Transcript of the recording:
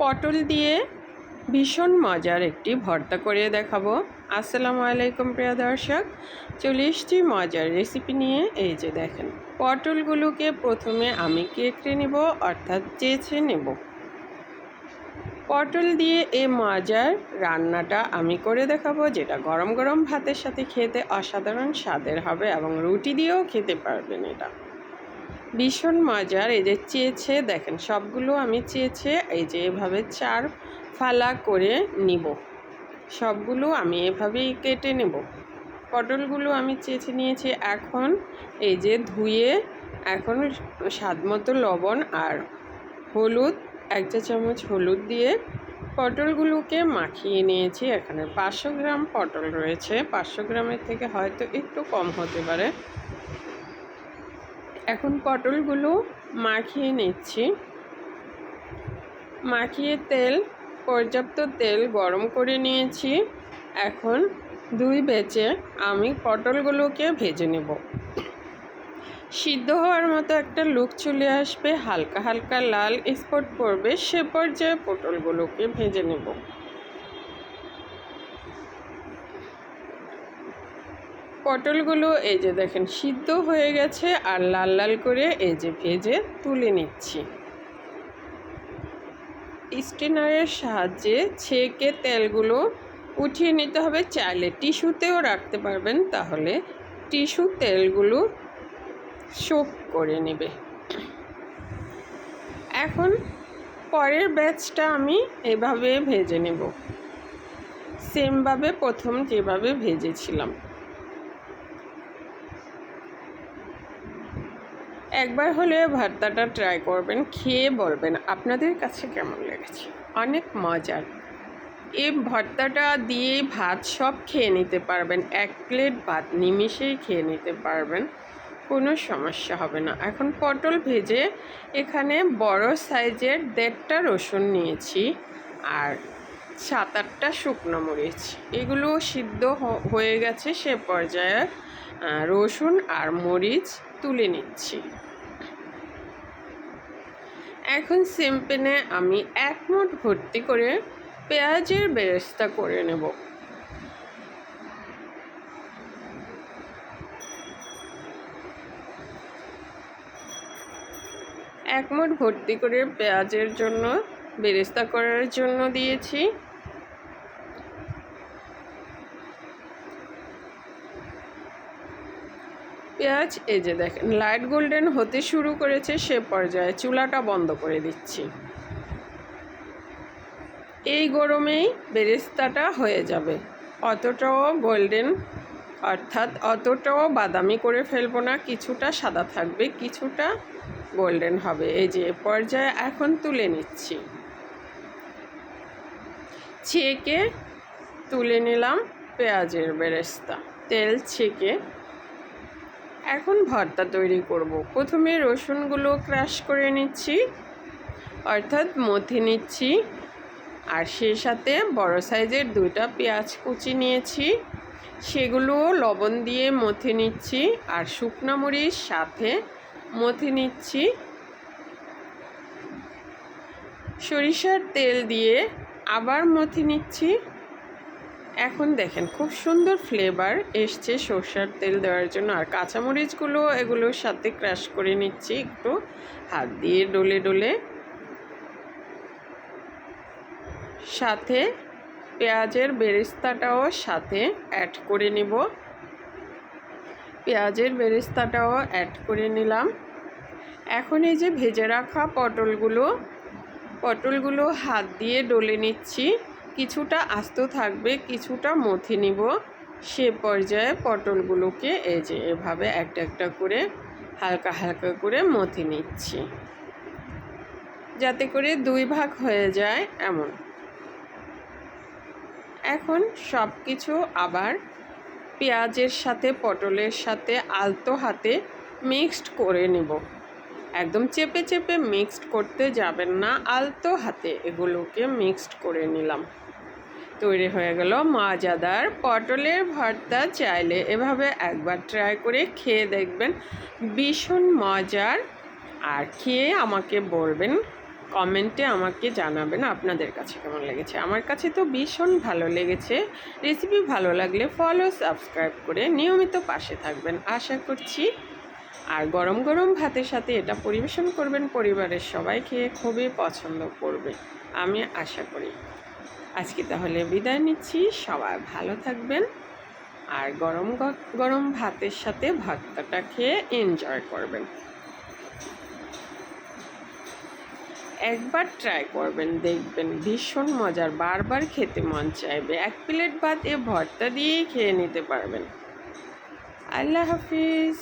পটল দিয়ে ভীষণ মজার একটি ভর্তা করে দেখাবো। আসসালামু আলাইকুম প্রিয় দর্শক, চলে এসছি মজার রেসিপি নিয়ে। এই যে দেখেন, পটলগুলোকে প্রথমে আমি কেটে নেব, অর্থাৎ চেঁচে নেব। পটল দিয়ে এই মজার রান্নাটা আমি করে দেখাবো, যেটা গরম গরম ভাতের সাথে খেতে অসাধারণ স্বাদের হবে এবং রুটি দিয়েও খেতে পারবেন এটা। ভীষণ মজার। এই যে চেয়েছে, দেখেন, সবগুলো আমি চেয়েছে, এই যে এভাবে চার ফালা করে নিব। সবগুলো আমি এভাবেই কেটে নেব। পটলগুলো আমি চেঁচে নিয়েছি এখন, এই যে ধুয়ে, এখন স্বাদ মতো লবণ আর হলুদ, এক চা চামচ হলুদ দিয়ে পটলগুলোকে মাখিয়ে নিয়েছি এখানে। পাঁচশো গ্রাম পটল রয়েছে। পাঁচশো গ্রামের থেকে হয়তো একটু কম হতে পারে। পটলগুলো মাখিয়ে নিচ্ছি। মাখিয়ে তেল, পর্যাপ্ত তেল গরম করে নিয়েছি। এখন দুই বেচে আমি পটলগুলোকে ভেজে নেব। সিদ্ধ হওয়ার মতো একটা লুক চলে আসবে, হালকা হালকা লাল স্পট পড়বে, সে পর্যায়ে পটলগুলোকে ভেজে নেব। পটলগুলো এই যে দেখেন, সিদ্ধ হয়ে গেছে আর লাল লাল করে এই যে ভেজে তুলে নিচ্ছি। স্টেনারের সাহায্যে ছেঁকে তেলগুলো উঠিয়ে নিতে হবে। চাইলে টিস্যুতেও রাখতে পারবেন, তাহলে টিস্যু তেলগুলো শোক করে নেবে। এখন পরের ব্যাচটা আমি এভাবে ভেজে নেব। সেমভাবে প্রথম যেভাবে ভেজেছিলাম। একবার হলে ভর্তাটা ট্রাই করবেন, খেয়ে বলবেন আপনাদের কাছে কেমন লেগেছে। অনেক মজার। এই ভর্তাটা দিয়ে ভাত সব খেয়ে নিতে পারবেন, এক প্লেট ভাত নিমিশেই খেয়ে নিতে পারবেন, কোনো সমস্যা হবে না। এখন পটল ভেজে এখানে বড় সাইজের দেড়টা রসুন নিয়েছি আর সাত আটটা শুকনো মরিচ। এগুলো সিদ্ধ হয়ে গেছে সে পর্যায়ে রসুন আর মরিচ তুলে নিচ্ছি। এখন সিম্পেনে আমি এক মুঠ ভর্তি করে পেঁয়াজের বেরেস্তা করে নেব। এক মুঠ ভর্তি করে পেঁয়াজের জন্য বেরেস্তা করার জন্য দিয়েছি। পেঁয়াজ, এই যে দেখেন, লাইট গোল্ডেন হতে শুরু করেছে সে পর্যায়ে। চুলাটা বন্ধ করে দিচ্ছি। এই গরমেই বেরেস্তাটা হয়ে যাবে। অতটাও গোল্ডেন, অর্থাৎ অতটাও বাদামি করে ফেলব না, কিছুটা সাদা থাকবে, কিছুটা গোল্ডেন হবে। এই যে পর্যায়ে এখন তুলে নিচ্ছি। ছেঁকে তুলে নিলাম পেঁয়াজের বেরেস্তা। তেল ছেঁকে এখন ভর্তা তৈরি করব। প্রথমে রসুনগুলো ক্রাশ করে নিচ্ছি, অর্থাৎ মথে নিচ্ছি, আর সেই সাথে বড় সাইজের দুইটা পেঁয়াজ কুচি নিয়েছি। সেগুলো লবণ দিয়ে মথে নিচ্ছি, আর শুকনো মরিচ সাথে মথে নিচ্ছি। সরিষার তেল দিয়ে আবার মথে নিচ্ছি। এখন দেখেন, খুব সুন্দর ফ্লেভার এসছে সর্ষার তেল দেওয়ার জন্য। আর কাঁচামরিচগুলো, এগুলোর সাথে ক্রাশ করে নিচ্ছি একটু। হাত দিয়ে ডলে ডলে। সাথে পেঁয়াজের বেরেস্তাটাও সাথে অ্যাড করে নিব। পেঁয়াজের বেরেস্তাটাও অ্যাড করে নিলাম। এখন এই যে ভেজে রাখা পটলগুলো পটলগুলো হাত দিয়ে ডলে নিচ্ছি। কিছুটা আস্ত থাকবে, কিছুটা মথি নিব। সে পর্যায়ে পটলগুলোকে এই যে এভাবে একটা একটা করে হালকা হালকা করে মথি নিচ্ছি। যাতে করে দুই ভাগ হয়ে যায় এমন। এখন সব কিছু আবার পেঁয়াজের সাথে, পটলের সাথে আলতো হাতে মিক্সড করে নেব। একদম চেপে চেপে মিক্সড করতে যাবেন না, আলতো হাতে এগুলোকে মিক্সড করে নিলাম। তৈরি হয়ে গেল মজাদার পটলের ভর্তা চাইলে। এভাবে একবার ট্রাই করে খেয়ে দেখবেন ভীষণ মজার। আর খেয়ে আমাকে বলবেন, কমেন্টে আমাকে জানাবেন আপনাদের কাছে কেমন লেগেছে। আমার কাছে তো ভীষণ ভালো লেগেছে। রেসিপি ভালো লাগলে ফলো সাবস্ক্রাইব করে নিয়মিত পাশে থাকবেন। আশা করছি আর গরম গরম ভাতের সাথে এটা পরিবেশন করবেন পরিবারের সবাই খেয়ে খুবই পছন্দ করবে। আমি আশা করি। আজকে তাহলে বিদায় নিচ্ছি। সবাই ভালো থাকবেন আর গরম গরম ভাতের সাথে ভর্তাটা খেয়ে এনজয় করবেন। একবার ট্রাই করবেন, দেখবেন ভীষণ মজার, বারবার খেতে মন চাইবে। এক প্লেট ভাত এ ভর্তা দিয়েই খেয়ে নিতে পারবেন। আল্লাহ হাফিজ।